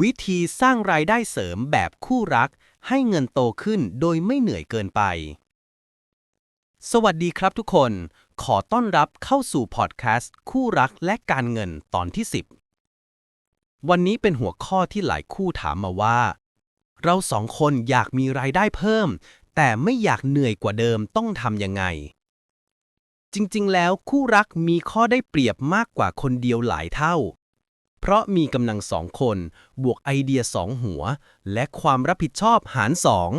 วิธีสร้างรายได้เสริมแบบคู่รัก ให้เงินโตขึ้นโดยไม่เหนื่อยเกินไป สวัสดีครับทุกคน ขอต้อนรับเข้าสู่พอดแคสต์ คู่รักและการเงินตอนที่ 10 วันนี้เป็นหัวข้อที่หลายคู่ถามมาว่า เราสองคนอยากมีรายได้เพิ่ม แต่ไม่อยากเหนื่อยกว่าเดิมต้องทำยังไง จริงๆ แล้วคู่รักมีข้อได้เปรียบมากกว่าคนเดียวหลายเท่า เพราะมีกำลังสองคน บวกไอเดียสองหัว และความรับผิดชอบหารสอง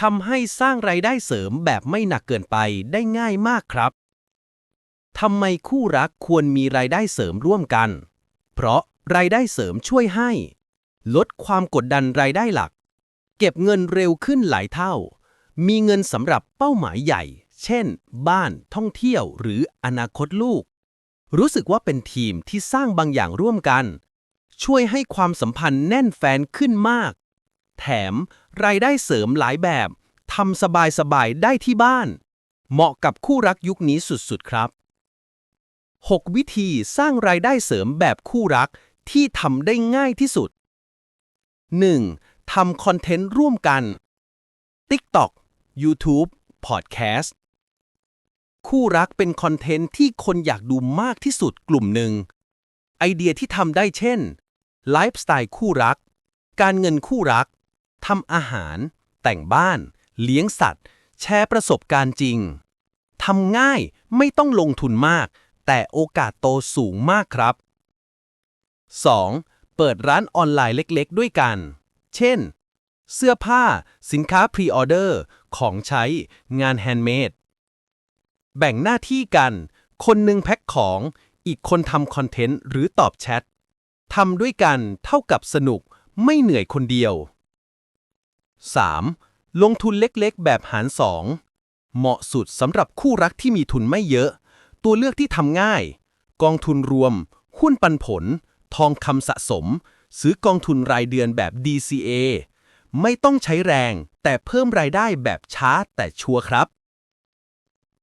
ทำให้สร้างไรายได้เสริมแบบไม่หนักเกินไปได้ง่ายมากครับทำไมคู่รักควรมีรายได้เสริมร่วมกัน เพราะรายได้เสริมช่วยให้ ลดความกดดันรายได้หลัก เก็บเงินเร็วขึ้นหลายเท่า มีเงินสำหรับเป้าหมายใหญ่ เช่น บ้าน ท่องเที่ยว หรืออนาคตลูก รู้สึกว่าเป็นทีมที่สร้างบางอย่างร่วมกัน ช่วยให้ความสัมพันธ์แน่นแฟนขึ้นมาก แถมรายได้เสริมหลายแบบทำสบายๆได้ที่บ้าน เหมาะกับคู่รักยุคนี้สุดๆครับ 6 วิธีสร้างรายได้เสริมแบบคู่รักที่ทำได้ง่ายที่สุด 1. ทำคอนเทนต์ร่วมกัน TikTok YouTube Podcast คู่รักเป็นคอนเทนต์ที่คนอยากดูมากที่สุดกลุ่มหนึ่ง ไอเดียที่ทำได้เช่น ไลฟ์สไตล์คู่รัก การเงินคู่รัก ทำอาหาร แต่งบ้าน เลี้ยงสัตว์ แชร์ประสบการณ์จริง ทำง่ายไม่ต้องลงทุนมาก แต่โอกาสโตสูงมากครับ 2. เปิดร้านออนไลน์เล็กๆ ด้วยกัน เช่น เสื้อผ้า สินค้าพรีออเดอร์ ของใช้ งานแฮนด์เมด แบ่งหน้าที่กัน คนหนึ่งแพ็คของ อีกคนทำคอนเทนต์หรือตอบแชททำด้วยกันเท่ากับสนุกไม่เหนื่อยคนเดียว 3. ลงทุนเล็กๆ แบบหารสองเหมาะสุดสำหรับคู่รักที่มีทุนไม่เยอะ ตัวเลือกที่ทำง่าย กองทุนรวม หุ้นปันผล ทองคำสะสม ซื้อกองทุนรายเดือนแบบ DCA ไม่ต้องใช้แรง แต่เพิ่มรายได้แบบช้าแต่ชัวร์ครับ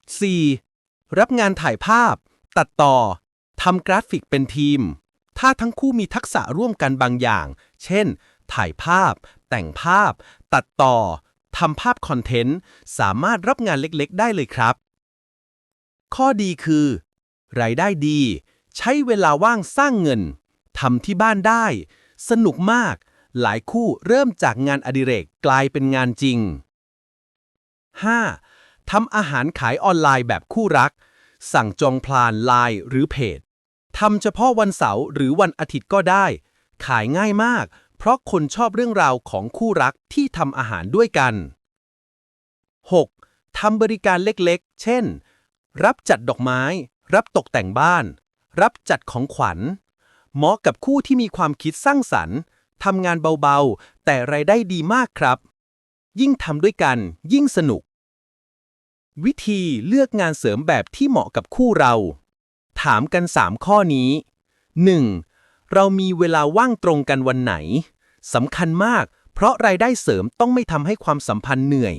4. รับงานถ่ายภาพ ตัดต่อทำกราฟิกเป็นทีม ถ้าทั้งคู่มีทักษะร่วมกันบางอย่าง เช่น ถ่ายภาพ แต่งภาพ ตัดต่อทำภาพคอนเทนต์ สามารถรับงานเล็กๆ ได้เลยครับ ข้อดีคือ รายได้ดี ใช้เวลาว่างสร้างเงินทำที่บ้านได้ สนุกมาก หลายคู่เริ่มจากงานอดิเรกกลายเป็นงานจริง 5. ทำอาหารขายออนไลน์แบบคู่รัก สั่งจองพลานไลน์หรือเพจทำเฉพาะวันเสาร์หรือวันอาทิตย์ก็ได้ ขายง่ายมาก เพราะคนชอบเรื่องราวของคู่รักที่ทำอาหารด้วยกัน 6. ทำบริการเล็กๆ เช่น รับจัดดอกไม้ รับตกแต่งบ้าน รับจัดของขวัญ เหมาะกับคู่ที่มีความคิดสร้างสรรค์ทำงานเบาๆ แต่รายได้ดีมากครับ ยิ่งทำด้วยกันยิ่งสนุก วิธีเลือกงานเสริมแบบที่เหมาะกับคู่เรา ถามกัน 3 ข้อนี้ 1. เรามีเวลาว่างตรงกันวันไหน สำคัญมาก เพราะรายได้เสริมต้องไม่ทำให้ความสัมพันธ์เหนื่อย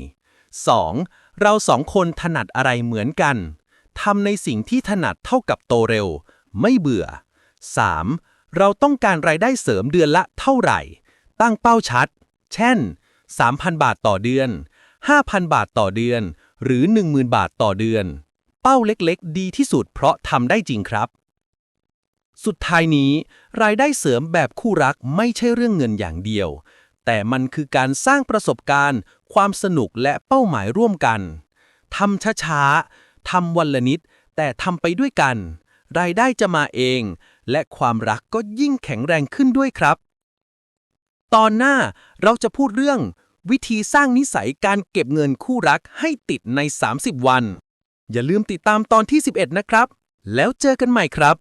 2. เราสองคนถนัดอะไรเหมือนกันทำในสิ่งที่ถนัดเท่ากับโตเร็ว ไม่เบื่อ 3. เราต้องการรายได้เสริมเดือนละเท่าไหร่ ตั้งเป้าชัด เช่น 3,000 บาทต่อเดือน 5,000 บาทต่อเดือน หรือ 10,000 บาทต่อเดือน เป้าเล็กๆ ดีที่สุดเพราะทำได้จริงครับ สุดท้ายนี้ รายได้เสริมแบบคู่รักไม่ใช่เรื่องเงินอย่างเดียว แต่มันคือการสร้างประสบการณ์ ความสนุกและเป้าหมายร่วมกันทำช้าๆทำวันละนิด แต่ทำไปด้วยกัน รายได้จะมาเอง และความรักก็ยิ่งแข็งแรงขึ้นด้วยครับ ตอนหน้าเราจะพูดเรื่อง วิธีสร้างนิสัยการเก็บเงินคู่รักให้ติดใน 30 วัน อย่าลืมติดตามตอนที่ 11 นะครับ แล้วเจอกันใหม่ครับ